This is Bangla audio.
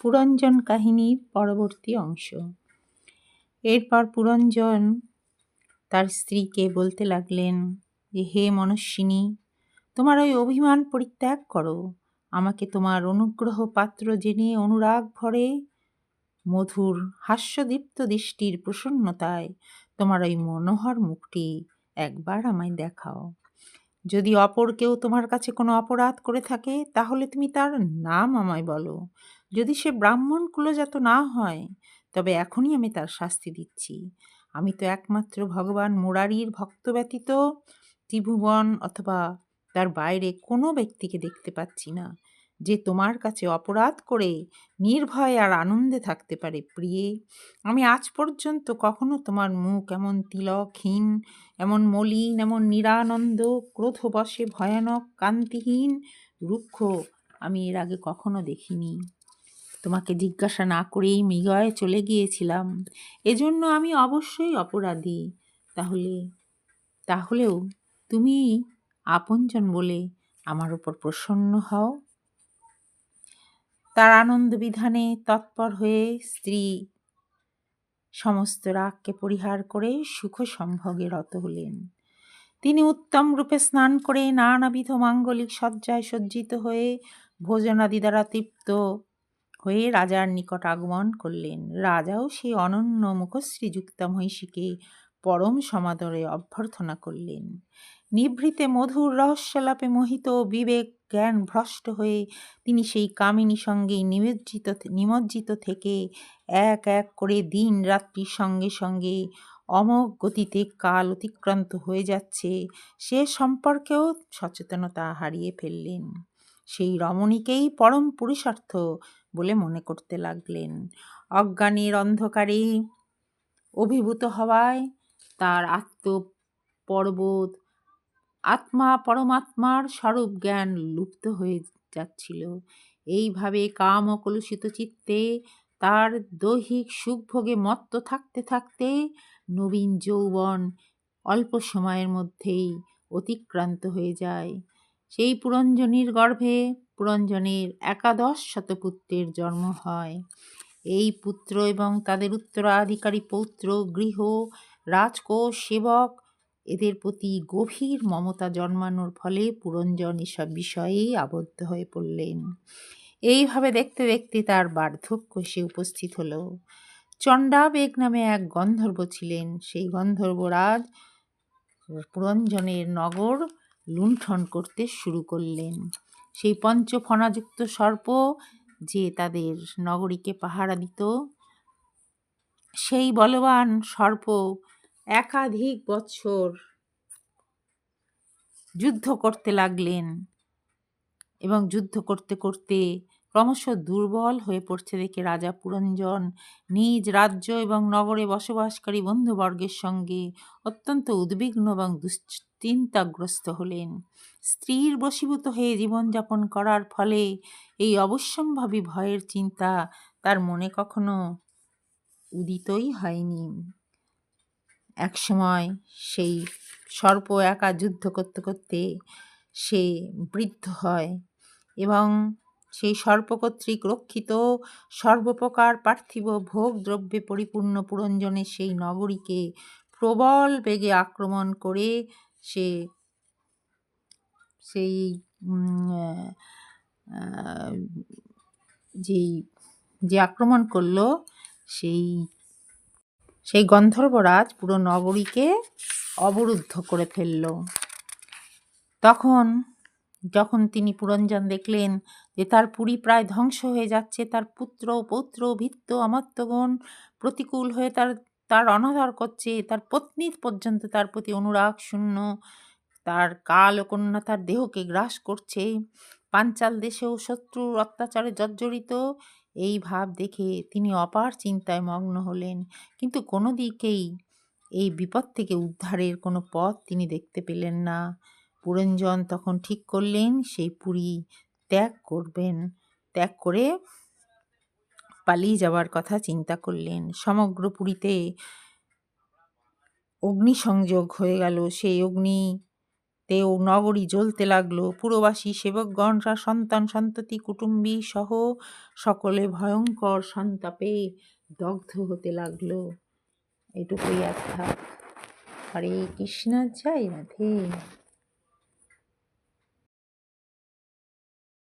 পুরঞ্জন কাহিনীর পরবর্তী অংশ। এরপর পুরঞ্জন তার স্ত্রীকে বলতে লাগলেন যে, হে মনস্বিনী, তোমার ওই অভিমান পরিত্যাগ করো। আমাকে তোমার অনুগ্রহ পাত্র জেনে অনুরাগ ভরে, মধুর হাস্যদীপ্ত দৃষ্টির প্রসন্নতায় তোমার ওই মনোহর মুখটি একবার আমায় দেখাও। যদি অপর কেউ তোমার কাছে কোনো অপরাধ করে থাকে, তাহলে তুমি তার নাম আমায় বলো। যদি সে ব্রাহ্মণ কুলজাত না হয়, তবে এখনই আমি তার শাস্তি দিচ্ছি। আমি তো একমাত্র ভগবান মুরারির ভক্ত ব্যতীত ত্রিভুবন অথবা তার বাইরে কোনো ব্যক্তিকে দেখতে পাচ্ছি না। যে তোমার কাছে অপরাধ করে নির্ভয় আর আনন্দে থাকতে পারে, প্রিয়ে। আমি আজ পর্যন্ত কখনো তোমার মুখ এমন তিলকহীন, এমন মলিন, এমন নিরানন্দ, ক্রোধবশে ভয়ানক কান্তিহীন রুক্ষ আমি এর আগে কখনো দেখিনি। তোমাকে জিজ্ঞাসা না করেই মৃগয়ে চলে গিয়েছিলাম। এজন্য আমি অবশ্যই অপরাধী। তাহলে, তাহলেও তুমি আপনজন বলে আমার উপর প্রসন্ন হও। তার আনন্দ বিধানে তৎপর হয়ে স্ত্রী সমস্ত রাগকে পরিহার করে সুখ সম্ভোগে রত হলেন। তিনি উত্তম রূপে স্নান করে নানাবিধ মাঙ্গলিক সজ্জায় সজ্জিত হয়ে ভোজনাদি দ্বারা তৃপ্ত হয়ে রাজার নিকট আগমন করলেন। রাজাও সেই অনন্য মুখশ্রীযুক্ত মহিষীকে পরম সমাদরে অভ্যর্থনা করলেন। নিভৃতে মধুর রহস্যলাপে মোহিত বিবেক জ্ঞান ভ্রষ্ট হয়ে তিনি সেই কামিনী সঙ্গে নিমজ্জিত নিমজ্জিত থেকে এক এক করে দিন রাত্রির সঙ্গে সঙ্গে অমোঘ গতিতে কাল অতিক্রান্ত হয়ে যাচ্ছে। সে সম্পর্কেও সচেতনতা হারিয়ে ফেললেন। সেই রমণীকেই পরম পুরুষার্থ বলে মনে করতে লাগলেন। অজ্ঞানের অন্ধকারে অভিভূত হওয়ায় তার আত্ম পর্বত আত্মা পরমাত্মার স্বরূপ জ্ঞান লুপ্ত হয়ে যাচ্ছিল। এইভাবে কাম ও কলুষিত চিত্তে তার দৈহিক সুখভোগে মত্ত থাকতে থাকতে নবীন যৌবন অল্প সময়ের মধ্যেই অতিক্রান্ত হয়ে যায়। সেই পুরঞ্জনীর গর্ভে পুরঞ্জনের একাদশ শতপুত্রের জন্ম হয়। এই পুত্র এবং তাদের উত্তরাধিকারী পৌত্র গৃহ রাজকোষ সেবক, এদের প্রতি গভীর মমতা জন্মানোর ফলে পুরঞ্জন এসব বিষয়েই আবদ্ধ হয়ে পড়লেন। এইভাবে দেখতে দেখতে তার বার্ধক্য এসে উপস্থিত হলো। চণ্ডাবেগ নামে এক গন্ধর্ব ছিলেন। সেই গন্ধর্বরাজ পুরঞ্জনের নগর লুণ্ঠন করতে শুরু করলেন। সেই পঞ্চফণাযুক্ত সর্প যে তাদের নগরীকে পাহারা দিত, সেই বলবান সর্প একাধিক বছর যুদ্ধ করতে লাগলেন এবং যুদ্ধ করতে করতে ক্রমশ দুর্বল হয়ে পড়ছে দেখে রাজা পুরঞ্জন নিজ রাজ্য এবং নগরে বসবাসকারী বন্ধুবর্গের সঙ্গে অত্যন্ত উদ্বিগ্ন এবং দুশ্চিন্তাগ্রস্ত হলেন। স্ত্রীর বশীভূত হয়ে জীবনযাপন করার ফলে এই অবশ্যম্ভাবী ভয়ের চিন্তা তার মনে কখনো উদিতই হয়নি। একসময় সেই সর্প একা যুদ্ধ করতে করতে সে বৃদ্ধ হয় এবং সেই সর্প কর্তৃক রক্ষিত সর্বপ্রকার পার্থিব ভোগ দ্রব্যে পরিপূর্ণ পুরঞ্জনে সেই নগরীকে প্রবল বেগে আক্রমণ করে সে সেই যেই, যে আক্রমণ করল, সেই সেই গন্ধর্বরাজ পুরো নগরীকে অবরুদ্ধ করে ফেলল। তখন, যখন তিনি পুরঞ্জন দেখলেন যে তার পুরী প্রায় ধ্বংস হয়ে যাচ্ছে, তার পুত্র, পৌত্র ভিত্ত অমাত্যগণ প্রতিকূল হয়ে তার তার অনাদর করছে, তার পত্নী পর্যন্ত তার প্রতি অনুরাগ শূন্য, তার কাল ও কন্যা তার দেহকে গ্রাস করছে, পাঞ্চাল দেশেও শত্রুর অত্যাচারে জর্জরিত এই ভাব দেখে তিনি অপার চিন্তায় মগ্ন হলেন। কিন্তু কোনো দিকেই এই বিপদ থেকে উদ্ধারের কোনো পথ তিনি দেখতে পেলেন না। পুরঞ্জন তখন ঠিক করলেন, সেই পুরী ত্যাগ করবেন। ত্যাগ করে পালিয়ে যাওয়ার কথা চিন্তা করলেন। সমগ্র পুরীতে অগ্নিসংযোগ হয়ে গেল। সেই অগ্নি তেও নগরী জ্বলতে লাগল। পুরবাসী, সেবকগণরা, সন্তান, সন্ততি, কুটুম্বী সহ সকলে ভয়ঙ্কর সন্তাপে দগ্ধ হতে লাগল। এটুকুই অর্থাৎ হরে কৃষ্ণ, জয় রাধে।